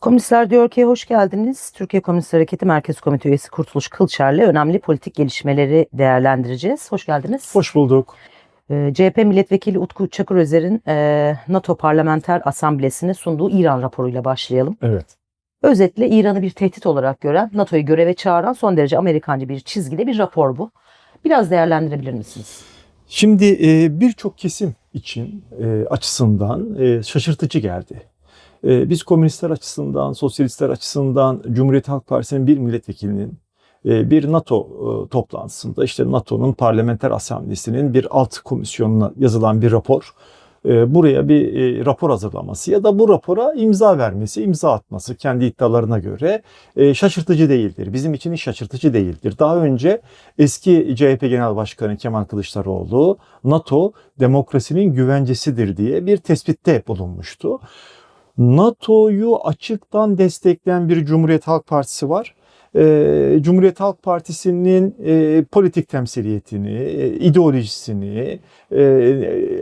Komünistler diyor ki hoş geldiniz. Türkiye Komünist Hareketi Merkez Komite Üyesi Kurtuluş Kılçer'le önemli politik gelişmeleri değerlendireceğiz. Hoş geldiniz. Hoş bulduk. Ee, CHP Milletvekili Utku Çakırözer'in e, NATO Parlamenter Asamblesi'ne sunduğu İran raporuyla başlayalım. Evet. Özetle İran'ı bir tehdit olarak gören, NATO'yu göreve çağıran son derece Amerikancı bir çizgide bir rapor bu. Biraz değerlendirebilir misiniz? Şimdi e, birçok kesim için e, açısından e, şaşırtıcı geldi. E, biz komünistler açısından, sosyalistler açısından Cumhuriyet Halk Partisi'nin bir milletvekilinin e, bir NATO e, toplantısında işte NATO'nun parlamenter asamblesinin bir alt komisyonuna yazılan bir rapor. e, Buraya bir rapor hazırlaması ya da bu rapora imza vermesi, imza atması kendi iddialarına göre şaşırtıcı değildir. Bizim için hiç şaşırtıcı değildir. Daha önce eski CHP Genel Başkanı Kemal Kılıçdaroğlu NATO demokrasinin güvencesidir diye bir tespitte bulunmuştu. NATO'yu açıktan destekleyen bir Cumhuriyet Halk Partisi var. Ee, Cumhuriyet Halk Partisi'nin e, politik temsiliyetini, e, ideolojisini, e,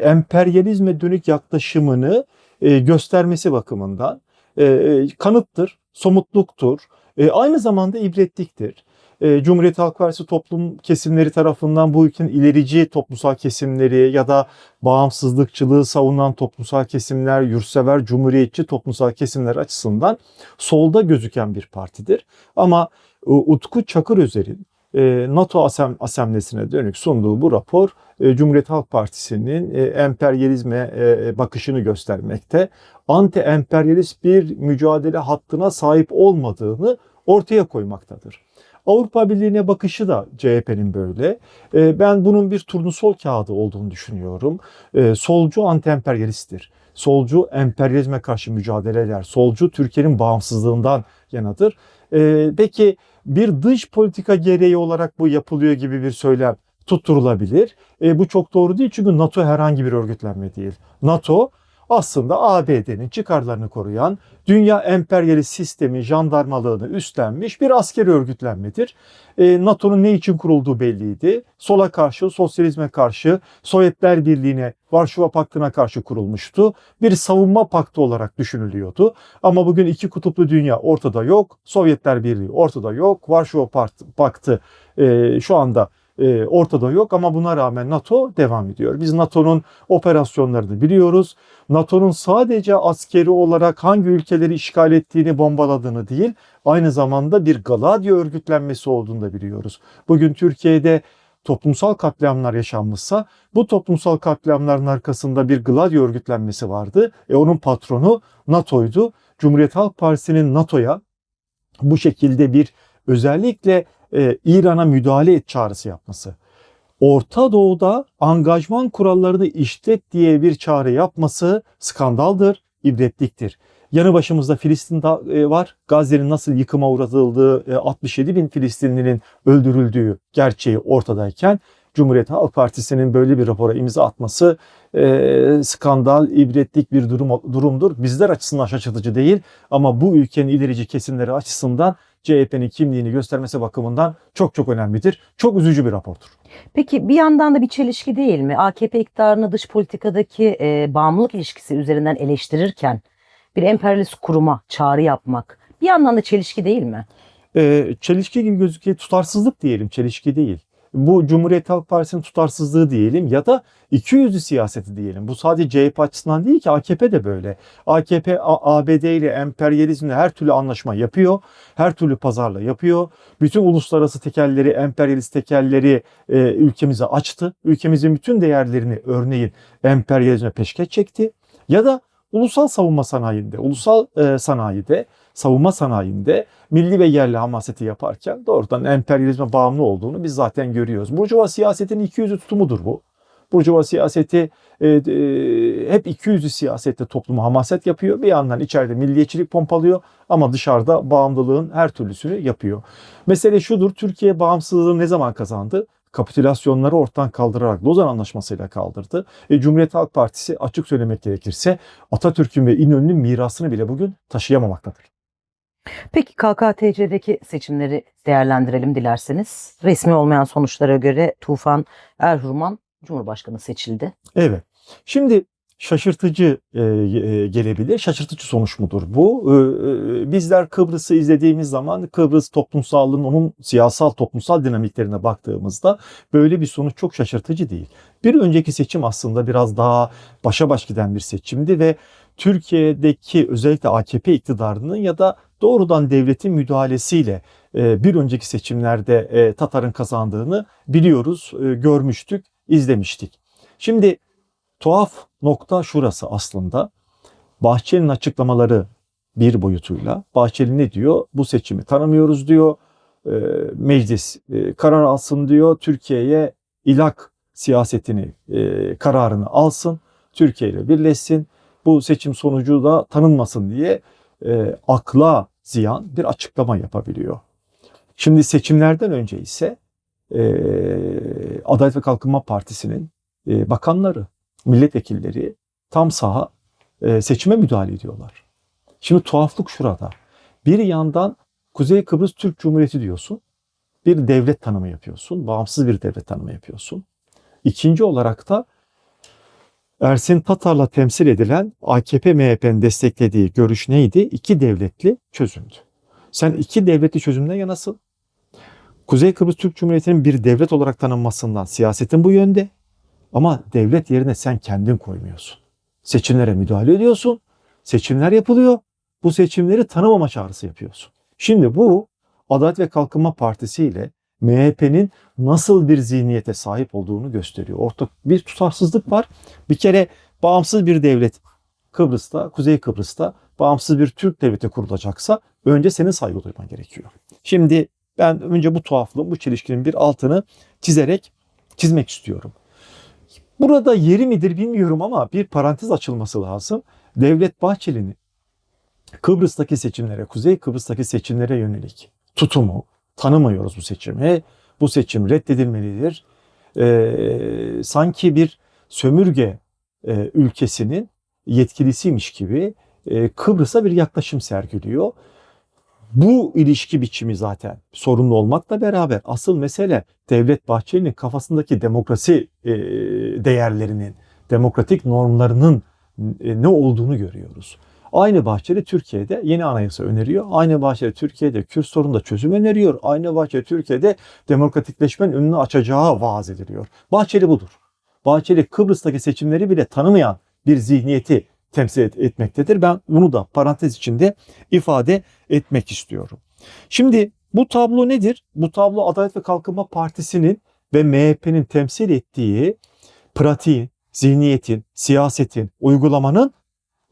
emperyalizme dönük yaklaşımını göstermesi bakımından kanıttır, somutluktur, aynı zamanda ibretliktir. E, Cumhuriyet Halk Partisi toplum kesimleri tarafından bu ülkenin ilerici toplumsal kesimleri ya da bağımsızlıkçılığı savunan toplumsal kesimler, yurtsever, cumhuriyetçi toplumsal kesimler açısından solda gözüken bir partidir. Ama e, Utku Çakırözer'in e, NATO asem, asemblesine dönük sunduğu bu rapor e, Cumhuriyet Halk Partisi'nin emperyalizme bakışını göstermekte. Anti-emperyalist bir mücadele hattına sahip olmadığını ortaya koymaktadır. Avrupa Birliği'ne bakışı da CHP'nin böyle. E, Ben bunun bir turnusol kağıdı olduğunu düşünüyorum. E, Solcu anti-emperyalisttir. Solcu emperyalizme karşı mücadele eder. Solcu Türkiye'nin bağımsızlığından yanadır. E, Peki bir dış politika gereği olarak bu yapılıyor gibi bir söylem tutturulabilir. E, bu çok doğru değil çünkü NATO herhangi bir örgütlenme değil. NATO aslında ABD'nin çıkarlarını koruyan, dünya emperyalist sistemi, jandarmalığını üstlenmiş bir askeri örgütlenmedir. E, NATO'nun ne için kurulduğu belliydi. Sola karşı, sosyalizme karşı, Sovyetler Birliği'ne, Varşova Paktı'na karşı kurulmuştu. Bir savunma paktı olarak düşünülüyordu. Ama bugün iki kutuplu dünya ortada yok. Sovyetler Birliği ortada yok. Varşova Paktı e, şu anda e, ortada yok ama buna rağmen NATO devam ediyor. Biz NATO'nun operasyonlarını biliyoruz. NATO'nun sadece askeri olarak hangi ülkeleri işgal ettiğini, bombaladığını değil, aynı zamanda bir Gladio örgütlenmesi olduğunu da biliyoruz. Bugün Türkiye'de toplumsal katliamlar yaşanmışsa bu toplumsal katliamların arkasında bir Gladio örgütlenmesi vardı. E onun patronu NATO'ydu. Cumhuriyet Halk Partisi'nin NATO'ya bu şekilde bir özellikle e, İran'a müdahale et çağrısı yapması. Orta Doğu'da angajman kurallarını işlet diye bir çağrı yapması skandaldır, ibretliktir. Yanı başımızda Filistin e, var. Gazze'nin nasıl yıkıma uğratıldığı, e, 67 bin Filistinlinin öldürüldüğü gerçeği ortadayken Cumhuriyet Halk Partisi'nin böyle bir rapora imza atması e, skandal, ibretlik bir durum durumdur. Bizler açısından şaşırtıcı değil ama bu ülkenin ilerici kesimleri açısından CHP'nin kimliğini göstermesi bakımından çok çok önemlidir. Çok üzücü bir rapordur. Peki bir yandan da bir çelişki değil mi? AKP iktidarını dış politikadaki e, bağımlılık ilişkisi üzerinden eleştirirken bir emperyalist kuruma çağrı yapmak bir yandan da çelişki değil mi? E, çelişki gibi gözüküyor. Tutarsızlık diyelim, çelişki değil. Bu Cumhuriyet Halk Partisi'nin tutarsızlığı diyelim ya da ikiyüzlü siyaseti diyelim. Bu sadece CHP açısından değil ki AKP de böyle. AKP ABD ile emperyalizmle her türlü anlaşma yapıyor. Her türlü pazarla yapıyor. Bütün uluslararası tekelleri, emperyalist tekelleri e, ülkemize açtı. Ülkemizin bütün değerlerini örneğin emperyalizme peşkeş çekti. Ya da ulusal savunma sanayinde, ulusal e, sanayide, savunma sanayinde milli ve yerli hamaseti yaparken doğrudan emperyalizme bağımlı olduğunu biz zaten görüyoruz. Burjuva siyasetin iki yüzlü tutumudur bu. Burjuva siyaseti e, e, hep iki yüzlü siyasette topluma hamaset yapıyor. Bir yandan içeride milliyetçilik pompalıyor ama dışarıda bağımlılığın her türlüsünü yapıyor. Mesele şudur, Türkiye bağımsızlığını ne zaman kazandı? kapitülasyonları ortadan kaldırarak Lozan Anlaşması'yla kaldırdı. E, Cumhuriyet Halk Partisi açık söylemek gerekirse Atatürk'ün ve İnönü'nün mirasını bile bugün taşıyamamaktadır. Peki KKTC'deki seçimleri değerlendirelim dilerseniz. Resmi olmayan sonuçlara göre Tufan Erhurman Cumhurbaşkanı seçildi. Evet. Şimdi şaşırtıcı e, e, gelebilir. Şaşırtıcı sonuç mudur bu? E, e, bizler Kıbrıs'ı izlediğimiz zaman Kıbrıs toplumsallığının onun siyasal toplumsal dinamiklerine baktığımızda böyle bir sonuç çok şaşırtıcı değil. Bir önceki seçim aslında biraz daha başa baş giden bir seçimdi ve Türkiye'deki özellikle AKP iktidarının ya da doğrudan devletin müdahalesiyle e, bir önceki seçimlerde e, Tatar'ın kazandığını biliyoruz, e, görmüştük, izlemiştik. Şimdi tuhaf nokta şurası aslında. Bahçeli'nin açıklamaları bir boyutuyla. Bahçeli ne diyor? Bu seçimi tanımıyoruz diyor. Meclis karar alsın diyor. Türkiye'ye ilak siyasetini, e, kararını alsın. Türkiye ile birleşsin. Bu seçim sonucu da tanınmasın diye e, akla ziyan bir açıklama yapabiliyor. Şimdi seçimlerden önce ise e, Adalet ve Kalkınma Partisi'nin e, bakanları, milletvekilleri tam saha e, seçime müdahale ediyorlar. Şimdi tuhaflık şurada. Bir yandan Kuzey Kıbrıs Türk Cumhuriyeti diyorsun. Bir devlet tanımı yapıyorsun. Bağımsız bir devlet tanımı yapıyorsun. İkinci olarak da Ersin Tatar'la temsil edilen AKP MHP'nin desteklediği görüş neydi? İki devletli çözümdü. Sen iki devletli çözümden yanasın. Kuzey Kıbrıs Türk Cumhuriyeti'nin bir devlet olarak tanınmasından siyasetin bu yönde. Ama devlet yerine sen kendin koymuyorsun. Seçimlere müdahale ediyorsun. Seçimler yapılıyor. Bu seçimleri tanımama çağrısı yapıyorsun. Şimdi bu Adalet ve Kalkınma Partisi ile MHP'nin nasıl bir zihniyete sahip olduğunu gösteriyor. Ortak bir tutarsızlık var. Bir kere bağımsız bir devlet Kıbrıs'ta, Kuzey Kıbrıs'ta bağımsız bir Türk devleti kurulacaksa önce senin saygı duyman gerekiyor. Şimdi ben önce bu tuhaflığın, bu çelişkinin bir altını çizerek çizmek istiyorum. Burada yeri midir bilmiyorum ama bir parantez açılması lazım. Devlet Bahçeli'nin Kıbrıs'taki seçimlere, Kuzey Kıbrıs'taki seçimlere yönelik tutumu, tanımıyoruz bu seçimi. Bu seçim reddedilmelidir. Ee, sanki bir sömürge e, ülkesinin yetkilisiymiş gibi e, Kıbrıs'a bir yaklaşım sergiliyor. Bu ilişki biçimi zaten sorunlu olmakla beraber asıl mesele Devlet Bahçeli'nin kafasındaki demokrasi e, değerlerinin, demokratik normlarının e, ne olduğunu görüyoruz. Aynı Bahçeli Türkiye'de yeni anayasa öneriyor. Aynı Bahçeli Türkiye'de Kürt sorununda çözüm öneriyor. Aynı Bahçeli Türkiye'de demokratikleşmenin önünü açacağı vaaz ediliyor. Bahçeli budur. Bahçeli Kıbrıs'taki seçimleri bile tanımayan bir zihniyeti temsil et- etmektedir. Ben bunu da parantez içinde ifade etmek istiyorum. Şimdi bu tablo nedir? Bu tablo Adalet ve Kalkınma Partisi'nin ve MHP'nin temsil ettiği pratiğin, zihniyetin, siyasetin, uygulamanın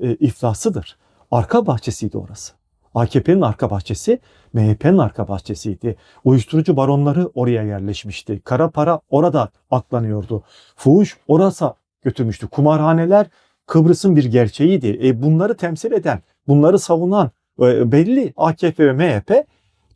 e, iflasıdır. Arka bahçesiydi orası. AKP'nin arka bahçesi, MHP'nin arka bahçesiydi. Uyuşturucu baronları oraya yerleşmişti. Kara para orada aklanıyordu. Fuhuş orası götürmüştü. Kumarhaneler Kıbrıs'ın bir gerçeğiydi. E, bunları temsil eden, bunları savunan e, belli AKP ve MHP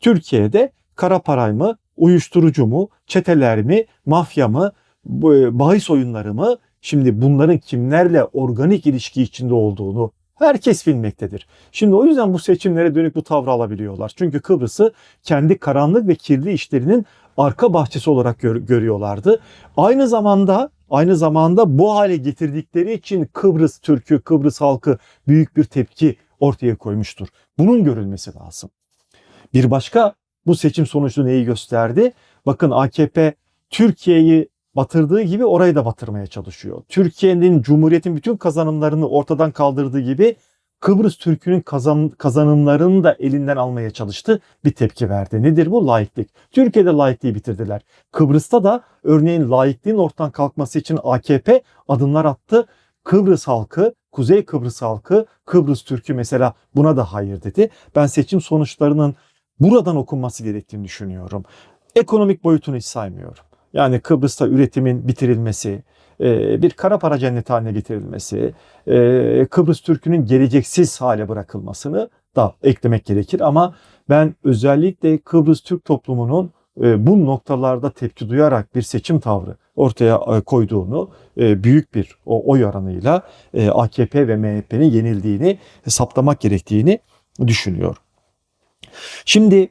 Türkiye'de kara parayı mı, uyuşturucu mu, çeteler mi, mafya mı, e, bahis oyunları mı? Şimdi bunların kimlerle organik ilişki içinde olduğunu herkes bilmektedir. Şimdi o yüzden bu seçimlere dönük bu tavrı alabiliyorlar. Çünkü Kıbrıs'ı kendi karanlık ve kirli işlerinin arka bahçesi olarak gör- görüyorlardı. Aynı zamanda aynı zamanda bu hale getirdikleri için Kıbrıs Türk'ü, Kıbrıs halkı büyük bir tepki ortaya koymuştur. Bunun görülmesi lazım. Bir başka bu seçim sonucu neyi gösterdi? Bakın AKP Türkiye'yi batırdığı gibi orayı da batırmaya çalışıyor. Türkiye'nin Cumhuriyet'in bütün kazanımlarını ortadan kaldırdığı gibi Kıbrıs Türk'ünün kazan, kazanımlarını da elinden almaya çalıştı. Bir tepki verdi. Nedir bu? Laiklik. Türkiye'de laikliği bitirdiler. Kıbrıs'ta da örneğin laikliğin ortadan kalkması için AKP adımlar attı. Kıbrıs halkı, Kuzey Kıbrıs halkı, Kıbrıs Türk'ü mesela buna da hayır dedi. Ben seçim sonuçlarının buradan okunması gerektiğini düşünüyorum. Ekonomik boyutunu hiç saymıyorum. Yani Kıbrıs'ta üretimin bitirilmesi, e, bir kara para cenneti haline getirilmesi, e, Kıbrıs Türk'ünün geleceksiz hale bırakılmasını da eklemek gerekir. Ama ben özellikle Kıbrıs Türk toplumunun e, bu noktalarda tepki duyarak bir seçim tavrı ortaya koyduğunu büyük bir oy oranıyla AKP ve MHP'nin yenildiğini saptamak gerektiğini düşünüyorum. Şimdi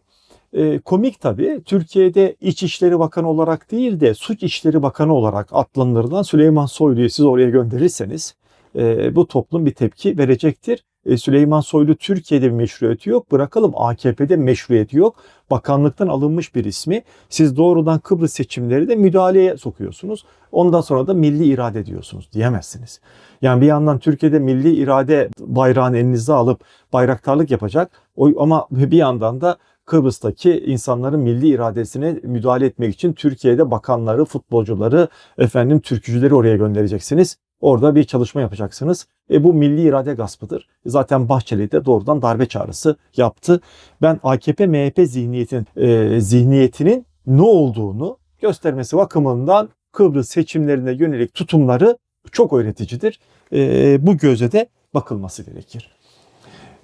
e, komik tabii Türkiye'de İçişleri Bakanı olarak değil de Suç İşleri Bakanı olarak adlandırılan Süleyman Soylu'yu siz oraya gönderirseniz e, bu toplum bir tepki verecektir. E, Süleyman Soylu Türkiye'de bir meşruiyeti yok. Bırakalım AKP'de meşruiyeti yok. Bakanlıktan alınmış bir ismi. Siz doğrudan Kıbrıs seçimleri de müdahaleye sokuyorsunuz. Ondan sonra da milli irade diyorsunuz diyemezsiniz. Yani bir yandan Türkiye'de milli irade bayrağını elinize alıp bayraktarlık yapacak. Ama bir yandan da Kıbrıs'taki insanların milli iradesine müdahale etmek için Türkiye'de bakanları, futbolcuları, efendim türkücüleri oraya göndereceksiniz. Orada bir çalışma yapacaksınız. E bu milli irade gaspıdır. Zaten Bahçeli de doğrudan darbe çağrısı yaptı. Ben AKP MHP zihniyetinin e, zihniyetinin ne olduğunu göstermesi bakımından Kıbrıs seçimlerine yönelik tutumları çok öğreticidir. E, bu göze de bakılması gerekir.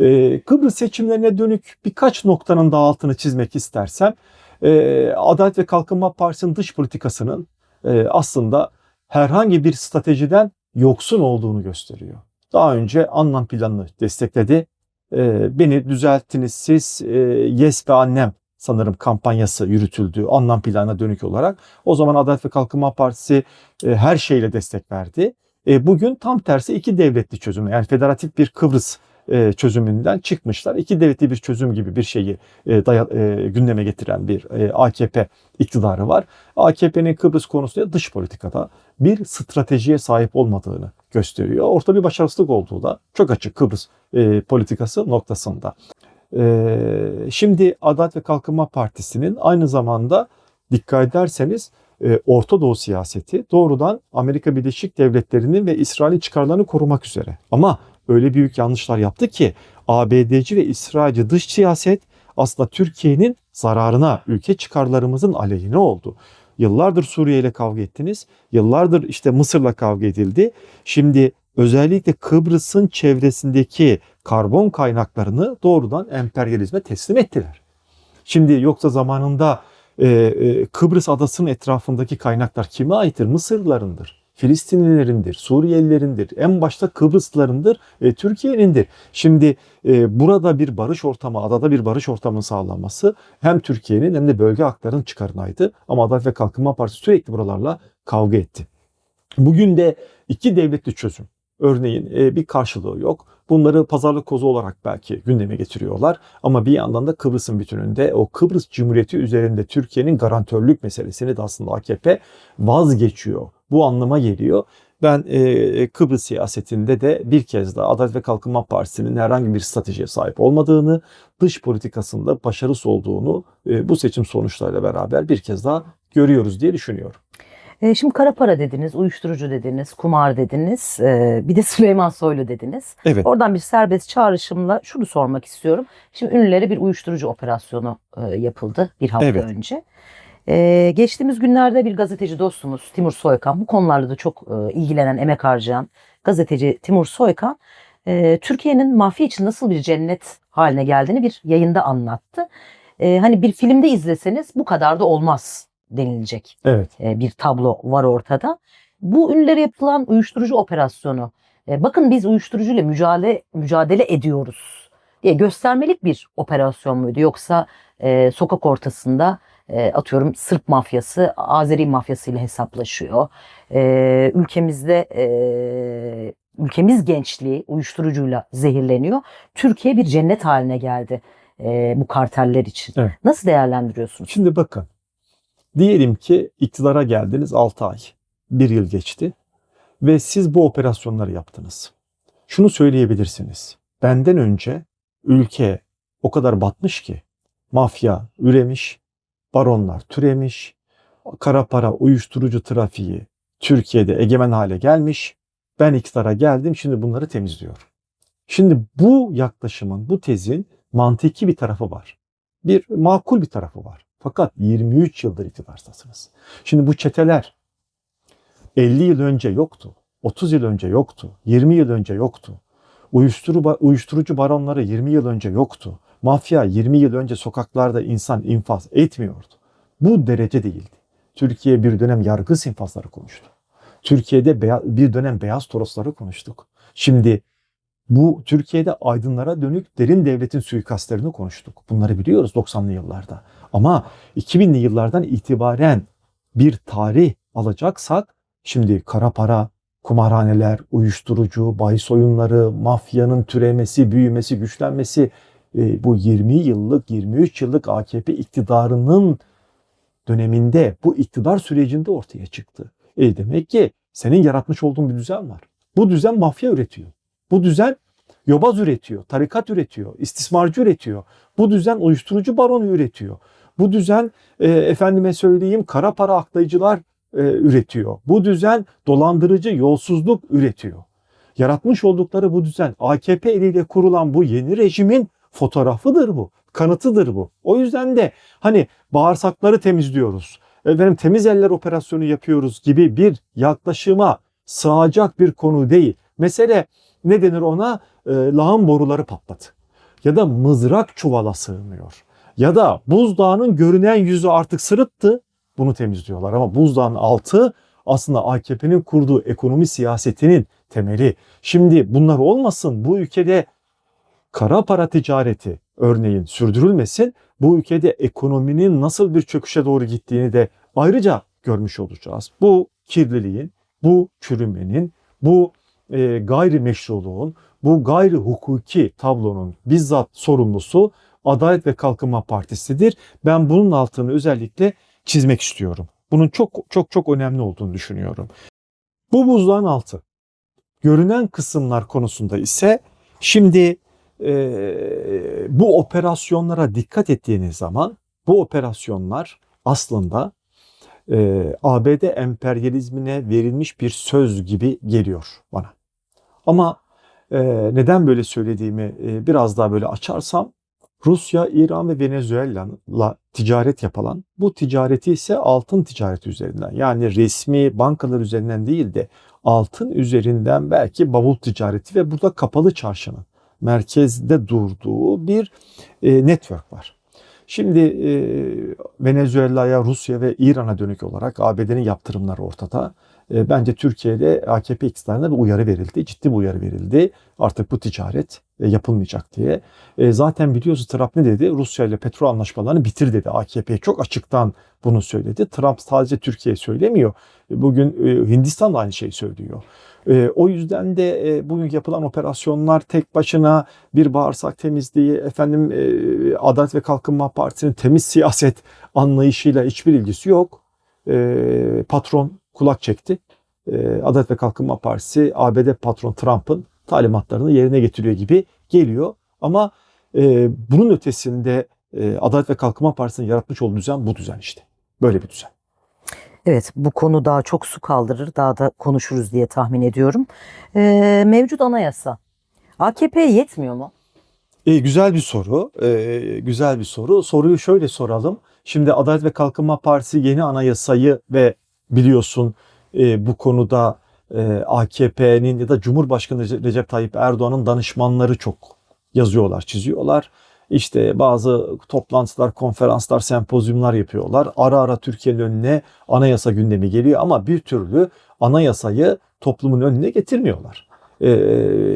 E, Kıbrıs seçimlerine dönük birkaç noktanın daha altını çizmek istersem e, Adalet ve Kalkınma Partisi'nin dış politikasının e, aslında herhangi bir stratejiden yoksun olduğunu gösteriyor. Daha önce anlam planını destekledi. E, beni düzelttiniz siz Yes ve Annem sanırım kampanyası yürütüldü anlam planına dönük olarak. O zaman Adalet ve Kalkınma Partisi her şeyle destek verdi. Bugün tam tersi iki devletli çözümü yani federatif bir Kıbrıs e, çözümünden çıkmışlar. İki devletli bir çözüm gibi bir şeyi e, daya, e, gündeme getiren bir e, AKP iktidarı var. AKP'nin Kıbrıs konusunda dış politikada bir stratejiye sahip olmadığını gösteriyor. Orta bir başarısızlık olduğu da çok açık Kıbrıs politikası noktasında. Şimdi Adalet ve Kalkınma Partisi'nin aynı zamanda dikkat ederseniz Orta Doğu siyaseti doğrudan Amerika Birleşik Devletleri'nin ve İsrail'in çıkarlarını korumak üzere. Ama öyle büyük yanlışlar yaptı ki ABD'ci ve İsrailci dış siyaset aslında Türkiye'nin zararına, ülke çıkarlarımızın aleyhine oldu. Yıllardır Suriye ile kavga ettiniz. Yıllardır işte Mısır'la kavga edildi. Şimdi özellikle Kıbrıs'ın çevresindeki karbon kaynaklarını doğrudan emperyalizme teslim ettiler. Şimdi yoksa zamanında e, e, Kıbrıs adasının etrafındaki kaynaklar kime aittir? Mısırlılarındır. Filistinlilerindir, Suriyelilerindir, en başta Kıbrıslılarındır, e, Türkiye'nindir. Şimdi e, burada bir barış ortamı, adada bir barış ortamının sağlanması hem Türkiye'nin hem de bölge haklarının çıkarınaydı. Ama Adalet ve Kalkınma Partisi sürekli buralarla kavga etti. Bugün de iki devletli çözüm örneğin e, bir karşılığı yok. Bunları pazarlık kozu olarak belki gündeme getiriyorlar. Ama bir yandan da Kıbrıs'ın bütününde o Kıbrıs Cumhuriyeti üzerinde Türkiye'nin garantörlük meselesini de aslında AKP vazgeçiyor. Bu anlama geliyor. Ben e, Kıbrıs siyasetinde de bir kez daha Adalet ve Kalkınma Partisi'nin herhangi bir stratejiye sahip olmadığını, dış politikasında başarısız olduğunu e, bu seçim sonuçlarıyla beraber bir kez daha görüyoruz diye düşünüyorum. E, şimdi kara para dediniz, uyuşturucu dediniz, kumar dediniz, e, bir de Süleyman Soylu dediniz. Evet. Oradan bir serbest çağrışımla şunu sormak istiyorum. Şimdi ünlülere bir uyuşturucu operasyonu e, yapıldı bir hafta Evet. önce. E, geçtiğimiz günlerde bir gazeteci dostumuz Timur Soykan, bu konularla da çok e, ilgilenen, emek harcayan gazeteci Timur Soykan, e, Türkiye'nin mafya için nasıl bir cennet haline geldiğini bir yayında anlattı. E, hani bir filmde izleseniz bu kadar da olmaz denilecek Evet. e, bir tablo var ortada. Bu ünlülere yapılan uyuşturucu operasyonu, e, bakın biz uyuşturucuyla mücadele mücadele ediyoruz diye göstermelik bir operasyon muydu? Yoksa e, sokak ortasında e, atıyorum Sırp mafyası Azeri mafyasıyla hesaplaşıyor. E, ülkemizde e, ülkemiz gençliği uyuşturucuyla zehirleniyor. Türkiye bir cennet haline geldi e, bu karteller için. Evet. Nasıl değerlendiriyorsunuz? Şimdi bakın. Diyelim ki iktidara geldiniz 6 ay. 1 yıl geçti. Ve siz bu operasyonları yaptınız. Şunu söyleyebilirsiniz. Benden önce ülke o kadar batmış ki mafya üremiş, baronlar türemiş, kara para, uyuşturucu trafiği Türkiye'de egemen hale gelmiş. Ben iktidara geldim şimdi bunları temizliyorum. Şimdi bu yaklaşımın, bu tezin mantıki bir tarafı var. Bir makul bir tarafı var. Fakat 23 yıldır iktidarsınız. Şimdi bu çeteler 50 yıl önce yoktu. 30 yıl önce yoktu. 20 yıl önce yoktu. Uyuşturu, uyuşturucu baronları 20 yıl önce yoktu. Mafya 20 yıl önce sokaklarda insan infaz etmiyordu. Bu derece değildi. Türkiye bir dönem yargı infazları konuştu. Türkiye'de bir dönem beyaz torosları konuştuk. Şimdi bu Türkiye'de aydınlara dönük derin devletin suikastlerini konuştuk. Bunları biliyoruz 90'lı yıllarda. Ama 2000'li yıllardan itibaren bir tarih alacaksak şimdi kara para, kumarhaneler, uyuşturucu, bahis oyunları, mafyanın türemesi, büyümesi, güçlenmesi e, bu 20 yıllık, 23 yıllık AKP iktidarının döneminde bu iktidar sürecinde ortaya çıktı. E demek ki senin yaratmış olduğun bir düzen var. Bu düzen mafya üretiyor. Bu düzen yobaz üretiyor, tarikat üretiyor, istismarcı üretiyor. Bu düzen uyuşturucu baronu üretiyor. Bu düzen e, efendime söyleyeyim kara para aklayıcılar e, üretiyor. Bu düzen dolandırıcı yolsuzluk üretiyor. Yaratmış oldukları bu düzen AKP eliyle kurulan bu yeni rejimin fotoğrafıdır bu. Kanıtıdır bu. O yüzden de hani bağırsakları temizliyoruz. Efendim temiz eller operasyonu yapıyoruz gibi bir yaklaşıma sığacak bir konu değil. Mesele ne denir ona? E, lağım boruları patladı. Ya da mızrak çuvala sığmıyor. Ya da buzdağının görünen yüzü artık sırıttı. Bunu temizliyorlar ama buzdağının altı aslında AKP'nin kurduğu ekonomi siyasetinin temeli. Şimdi bunlar olmasın bu ülkede kara para ticareti örneğin sürdürülmesin. Bu ülkede ekonominin nasıl bir çöküşe doğru gittiğini de ayrıca görmüş olacağız. Bu kirliliğin, bu çürümenin, bu e, gayrimeşruluğun, bu gayri hukuki tablonun bizzat sorumlusu Adalet ve Kalkınma Partisi'dir. Ben bunun altını özellikle çizmek istiyorum. Bunun çok çok çok önemli olduğunu düşünüyorum. Bu buzdağın altı. Görünen kısımlar konusunda ise şimdi e, bu operasyonlara dikkat ettiğiniz zaman bu operasyonlar aslında e, ABD emperyalizmine verilmiş bir söz gibi geliyor bana. Ama e, neden böyle söylediğimi e, biraz daha böyle açarsam Rusya, İran ve Venezuela'la ticaret yapılan bu ticareti ise altın ticareti üzerinden yani resmi bankalar üzerinden değil de altın üzerinden belki bavul ticareti ve burada kapalı çarşının merkezde durduğu bir e, network var. Şimdi e, Venezuela'ya, Rusya ve İran'a dönük olarak ABD'nin yaptırımları ortada. E, bence Türkiye'de AKP iktidarına bir uyarı verildi. Ciddi bir uyarı verildi. Artık bu ticaret yapılmayacak diye. E, zaten biliyorsunuz Trump ne dedi? Rusya ile petrol anlaşmalarını bitir dedi. AKP çok açıktan bunu söyledi. Trump sadece Türkiye söylemiyor. E, bugün e, Hindistan da aynı şeyi söylüyor. E, o yüzden de e, bugün yapılan operasyonlar tek başına bir bağırsak temizliği, efendim e, Adalet ve Kalkınma Partisi'nin temiz siyaset anlayışıyla hiçbir ilgisi yok. E, patron kulak çekti. E, Adalet ve Kalkınma Partisi ABD patron Trump'ın talimatlarını yerine getiriyor gibi geliyor. Ama e, bunun ötesinde e, Adalet ve Kalkınma Partisi'nin yaratmış olduğu düzen bu düzen işte. Böyle bir düzen. Evet bu konu daha çok su kaldırır daha da konuşuruz diye tahmin ediyorum. Ee, mevcut anayasa AKP'ye yetmiyor mu? E, güzel bir soru. E, güzel bir soru. Soruyu şöyle soralım. Şimdi Adalet ve Kalkınma Partisi yeni anayasayı ve biliyorsun e, bu konuda e, AKP'nin ya da Cumhurbaşkanı Recep- Tayyip Erdoğan'ın danışmanları çok yazıyorlar, çiziyorlar. İşte bazı toplantılar, konferanslar, sempozyumlar yapıyorlar. Ara ara Türkiye'nin önüne anayasa gündemi geliyor ama bir türlü anayasayı toplumun önüne getirmiyorlar. E,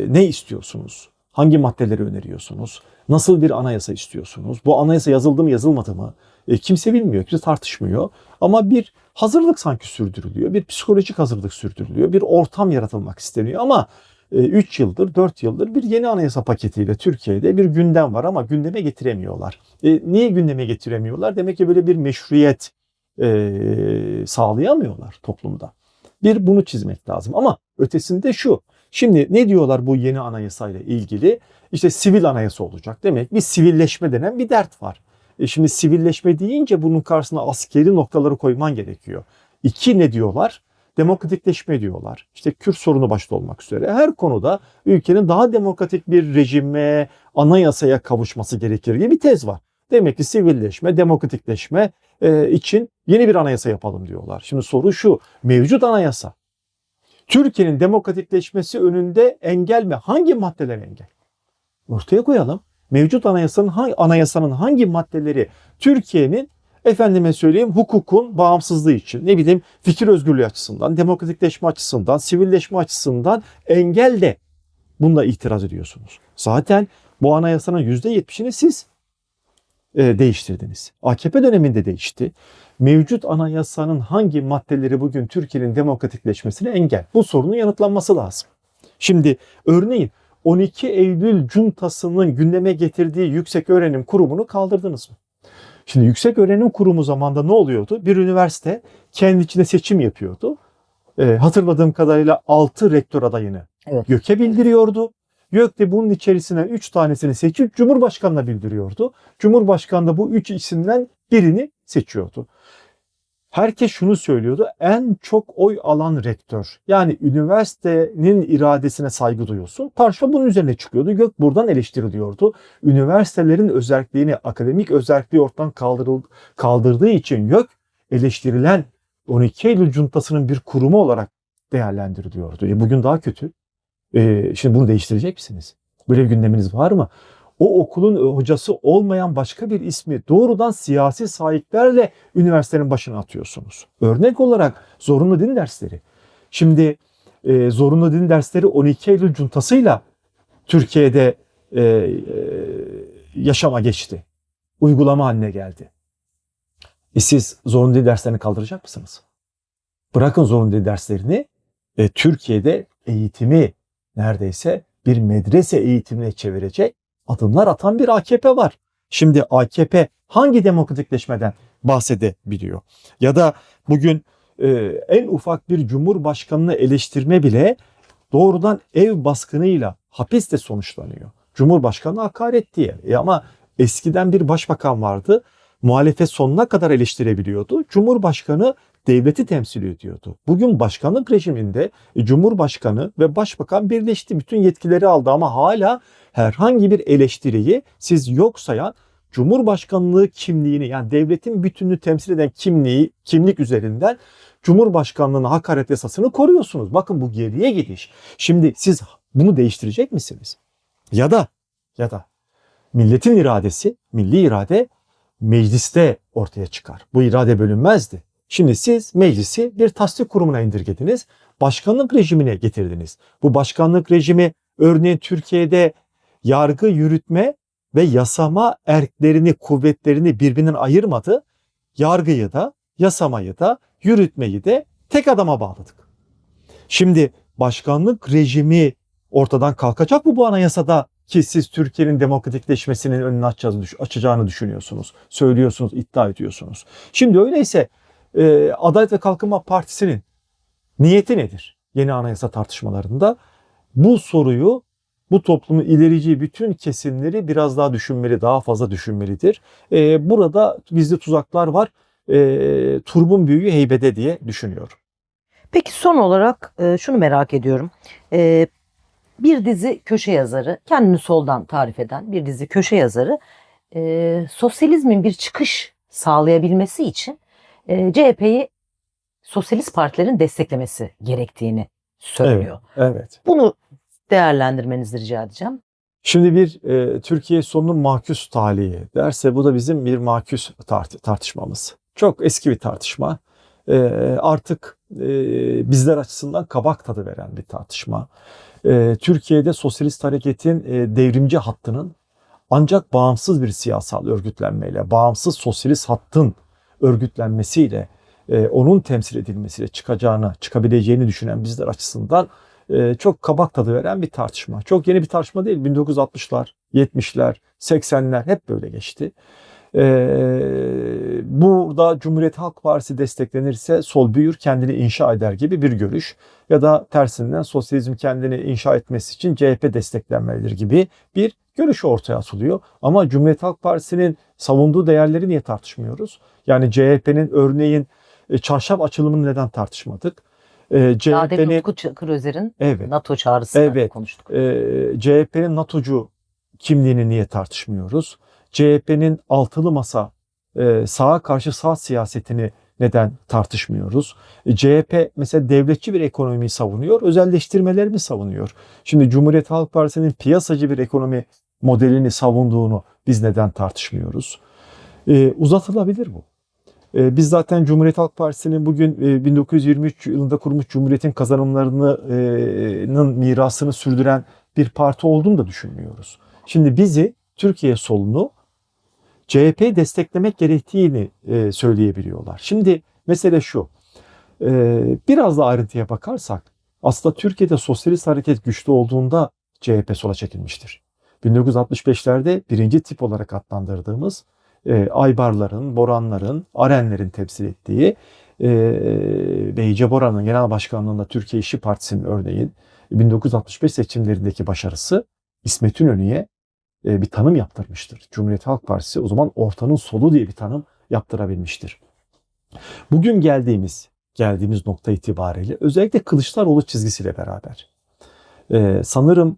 ne istiyorsunuz? Hangi maddeleri öneriyorsunuz? Nasıl bir anayasa istiyorsunuz? Bu anayasa yazıldı mı yazılmadı mı? E, kimse bilmiyor, kimse tartışmıyor. Ama bir hazırlık sanki sürdürülüyor. Bir psikolojik hazırlık sürdürülüyor. Bir ortam yaratılmak isteniyor ama 3 yıldır, 4 yıldır bir yeni anayasa paketiyle Türkiye'de bir gündem var ama gündeme getiremiyorlar. E, niye gündeme getiremiyorlar? Demek ki böyle bir meşruiyet e, sağlayamıyorlar toplumda. Bir bunu çizmek lazım ama ötesinde şu. Şimdi ne diyorlar bu yeni anayasayla ilgili? İşte sivil anayasa olacak. Demek bir sivilleşme denen bir dert var. E şimdi sivilleşme deyince bunun karşısına askeri noktaları koyman gerekiyor. İki ne diyorlar? Demokratikleşme diyorlar. İşte Kürt sorunu başta olmak üzere. Her konuda ülkenin daha demokratik bir rejime, anayasaya kavuşması gerekir diye bir tez var. Demek ki sivilleşme, demokratikleşme e, için yeni bir anayasa yapalım diyorlar. Şimdi soru şu, mevcut anayasa Türkiye'nin demokratikleşmesi önünde engel mi? Hangi maddeler engel? Ortaya koyalım. Mevcut anayasanın hangi, anayasanın hangi maddeleri Türkiye'nin efendime söyleyeyim hukukun bağımsızlığı için ne bileyim fikir özgürlüğü açısından, demokratikleşme açısından, sivilleşme açısından engel de bununla itiraz ediyorsunuz. Zaten bu anayasanın %70'ini siz e, değiştirdiniz. AKP döneminde değişti. Mevcut anayasanın hangi maddeleri bugün Türkiye'nin demokratikleşmesine engel? Bu sorunun yanıtlanması lazım. Şimdi örneğin 12 Eylül cuntasının gündeme getirdiği yüksek öğrenim kurumunu kaldırdınız mı? Şimdi yüksek öğrenim kurumu zamanında ne oluyordu? Bir üniversite kendi içinde seçim yapıyordu. Ee, hatırladığım kadarıyla 6 rektör adayını Evet. YÖK'e bildiriyordu. YÖK de bunun içerisinden 3 tanesini seçip Cumhurbaşkanı'na bildiriyordu. Cumhurbaşkanı da bu 3 isimden birini seçiyordu. Herkes şunu söylüyordu. En çok oy alan rektör. Yani üniversitenin iradesine saygı duyuyorsun. Tartışma bunun üzerine çıkıyordu. GÖK buradan eleştiriliyordu. Üniversitelerin özelliğini, akademik özelliği ortadan kaldırdığı için YÖK eleştirilen 12 Eylül cuntasının bir kurumu olarak değerlendiriliyordu. E bugün daha kötü. E, şimdi bunu değiştirecek misiniz? Böyle bir gündeminiz var mı? O okulun hocası olmayan başka bir ismi doğrudan siyasi sahiplerle üniversitenin başına atıyorsunuz. Örnek olarak zorunlu din dersleri. Şimdi e, zorunlu din dersleri 12 Eylül cuntasıyla Türkiye'de e, e, yaşama geçti. Uygulama haline geldi. E siz zorunlu din derslerini kaldıracak mısınız? Bırakın zorunlu din derslerini e, Türkiye'de eğitimi neredeyse bir medrese eğitimine çevirecek adımlar atan bir AKP var. Şimdi AKP hangi demokratikleşmeden bahsedebiliyor? Ya da bugün e, en ufak bir cumhurbaşkanını eleştirme bile doğrudan ev baskınıyla hapiste sonuçlanıyor. Cumhurbaşkanı hakaret diye. E ama eskiden bir başbakan vardı. Muhalefet sonuna kadar eleştirebiliyordu. Cumhurbaşkanı devleti temsil ediyordu. Bugün başkanlık rejiminde e, Cumhurbaşkanı ve Başbakan birleşti. Bütün yetkileri aldı ama hala herhangi bir eleştiriyi siz yok sayan Cumhurbaşkanlığı kimliğini yani devletin bütününü temsil eden kimliği, kimlik üzerinden Cumhurbaşkanlığına hakaret yasasını koruyorsunuz. Bakın bu geriye gidiş. Şimdi siz bunu değiştirecek misiniz? Ya da ya da milletin iradesi, milli irade mecliste ortaya çıkar. Bu irade bölünmezdi. Şimdi siz meclisi bir tasdik kurumuna indirgediniz. Başkanlık rejimine getirdiniz. Bu başkanlık rejimi örneğin Türkiye'de yargı yürütme ve yasama erklerini, kuvvetlerini birbirinden ayırmadı. Yargıyı da, yasamayı da, yürütmeyi de tek adama bağladık. Şimdi başkanlık rejimi ortadan kalkacak mı bu anayasada ki siz Türkiye'nin demokratikleşmesinin önünü açacağını, düşünüyorsunuz, söylüyorsunuz, iddia ediyorsunuz. Şimdi öyleyse e, Adalet ve Kalkınma Partisi'nin niyeti nedir? Yeni anayasa tartışmalarında bu soruyu bu toplumun ilerici bütün kesimleri biraz daha düşünmeli, daha fazla düşünmelidir. E, burada gizli tuzaklar var. E, turbun büyüğü heybede diye düşünüyorum. Peki son olarak e, şunu merak ediyorum. E, bir dizi köşe yazarı, kendini soldan tarif eden bir dizi köşe yazarı e, sosyalizmin bir çıkış sağlayabilmesi için e, CHP'yi sosyalist partilerin desteklemesi gerektiğini söylüyor. Evet. Bunu değerlendirmenizi rica edeceğim. Şimdi bir e, Türkiye sonunun mahkus talihi derse bu da bizim bir mahkus tart- tartışmamız. Çok eski bir tartışma. E, artık e, bizler açısından kabak tadı veren bir tartışma. E, Türkiye'de sosyalist hareketin e, devrimci hattının ancak bağımsız bir siyasal örgütlenmeyle, bağımsız sosyalist hattın örgütlenmesiyle, e, onun temsil edilmesiyle çıkacağını, çıkabileceğini düşünen bizler açısından e, çok kabak tadı veren bir tartışma. Çok yeni bir tartışma değil. 1960'lar, 70'ler, 80'ler hep böyle geçti. E, burada Cumhuriyet Halk Partisi desteklenirse sol büyür kendini inşa eder gibi bir görüş. Ya da tersinden sosyalizm kendini inşa etmesi için CHP desteklenmelidir gibi bir görüş ortaya atılıyor. Ama Cumhuriyet Halk Partisi'nin savunduğu değerleri niye tartışmıyoruz? Yani CHP'nin örneğin e, çarşaf açılımını neden tartışmadık? E, Lade CHP'nin Çakırözer'in evet NATO çağrısını Evet. konuştuk. e, CHP'nin NATO'cu kimliğini niye tartışmıyoruz? CHP'nin altılı masa e, sağa karşı sağ siyasetini neden tartışmıyoruz? E, CHP mesela devletçi bir ekonomiyi savunuyor, özelleştirmelerini savunuyor. Şimdi Cumhuriyet Halk Partisi'nin piyasacı bir ekonomi modelini savunduğunu biz neden tartışmıyoruz? E, uzatılabilir bu. E, Biz zaten Cumhuriyet Halk Partisi'nin bugün e, 1923 yılında kurmuş Cumhuriyet'in kazanımlarının mirasını sürdüren bir parti olduğunu da düşünmüyoruz. Şimdi bizi Türkiye solunu CHP'yi desteklemek gerektiğini e, söyleyebiliyorlar. Şimdi mesele şu. e, biraz da ayrıntıya bakarsak aslında Türkiye'de sosyalist hareket güçlü olduğunda CHP sola çekilmiştir. 1965'lerde birinci tip olarak adlandırdığımız e, Aybarların, Boranların, Arenlerin temsil ettiği e, Beyce Boran'ın genel başkanlığında Türkiye İşçi Partisi'nin örneğin 1965 seçimlerindeki başarısı İsmet İnönü'ye bir tanım yaptırmıştır. Cumhuriyet Halk Partisi o zaman ortanın solu diye bir tanım yaptırabilmiştir. Bugün geldiğimiz geldiğimiz nokta itibariyle özellikle Kılıçdaroğlu çizgisiyle beraber e, sanırım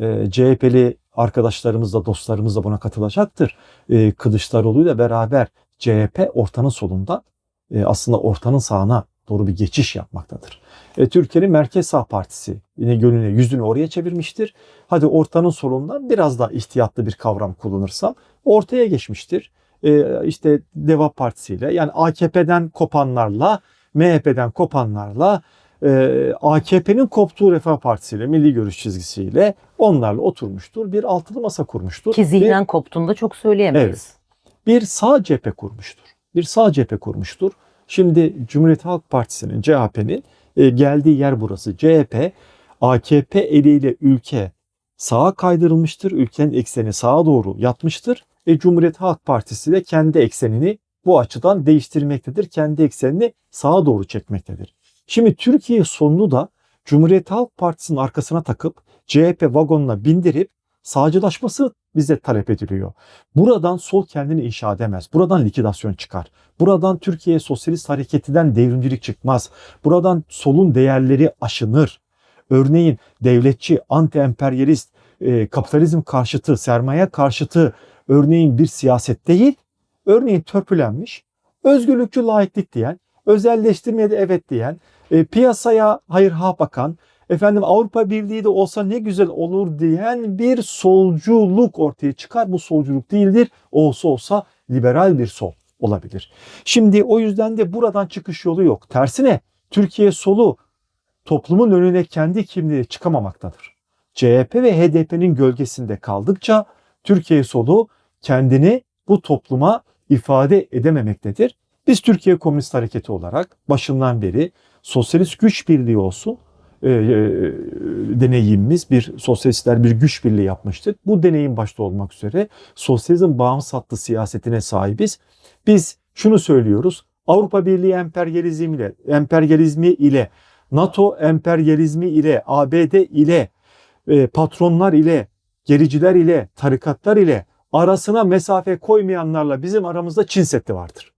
e, CHP'li arkadaşlarımız da dostlarımız da buna katılacaktır. E, Kılıçdaroğlu ile beraber CHP ortanın solundan e, aslında ortanın sağına doğru bir geçiş yapmaktadır. E, Türkiye'nin Merkez Sağ Partisi yine gönlüne yüzünü oraya çevirmiştir. Hadi ortanın solundan biraz daha ihtiyatlı bir kavram kullanırsam ortaya geçmiştir. E, işte Deva Partisi ile yani AKP'den kopanlarla MHP'den kopanlarla e, AKP'nin koptuğu Refah Partisi ile Milli Görüş çizgisiyle onlarla oturmuştur. Bir altılı masa kurmuştur. Ki zihnen koptuğunda çok söyleyemeyiz. bir sağ cephe kurmuştur. Bir sağ cephe kurmuştur. Şimdi Cumhuriyet Halk Partisi'nin, CHP'nin e, geldiği yer burası. CHP, AKP eliyle ülke sağa kaydırılmıştır. Ülkenin ekseni sağa doğru yatmıştır. E, Cumhuriyet Halk Partisi de kendi eksenini bu açıdan değiştirmektedir. Kendi eksenini sağa doğru çekmektedir. Şimdi Türkiye sonunu da Cumhuriyet Halk Partisi'nin arkasına takıp CHP vagonuna bindirip sağcılaşması bize talep ediliyor. Buradan sol kendini inşa edemez. Buradan likidasyon çıkar. Buradan Türkiye Sosyalist Hareketi'nden devrimcilik çıkmaz. Buradan solun değerleri aşınır. Örneğin devletçi, anti-emperyalist, e, kapitalizm karşıtı, sermaye karşıtı örneğin bir siyaset değil, örneğin törpülenmiş, özgürlükçü laiklik diyen, özelleştirmeye de evet diyen, e, piyasaya hayır ha bakan, efendim Avrupa Birliği de olsa ne güzel olur diyen bir solculuk ortaya çıkar. Bu solculuk değildir. Olsa olsa liberal bir sol olabilir. Şimdi o yüzden de buradan çıkış yolu yok. Tersine Türkiye solu toplumun önüne kendi kimliği çıkamamaktadır. CHP ve HDP'nin gölgesinde kaldıkça Türkiye solu kendini bu topluma ifade edememektedir. Biz Türkiye Komünist Hareketi olarak başından beri sosyalist güç birliği olsun e, e, deneyimimiz bir sosyalistler bir güç birliği yapmıştık. Bu deneyim başta olmak üzere sosyalizm bağımsız hattı siyasetine sahibiz. Biz şunu söylüyoruz. Avrupa Birliği emperyalizmi ile, emperyalizmi ile, NATO emperyalizmi ile, ABD ile, e, patronlar ile, gericiler ile, tarikatlar ile arasına mesafe koymayanlarla bizim aramızda Çin Seddi vardır.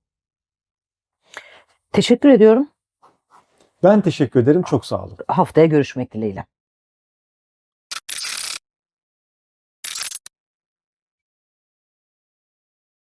Teşekkür ediyorum. Ben teşekkür ederim. Çok sağ olun. Haftaya görüşmek dileğiyle.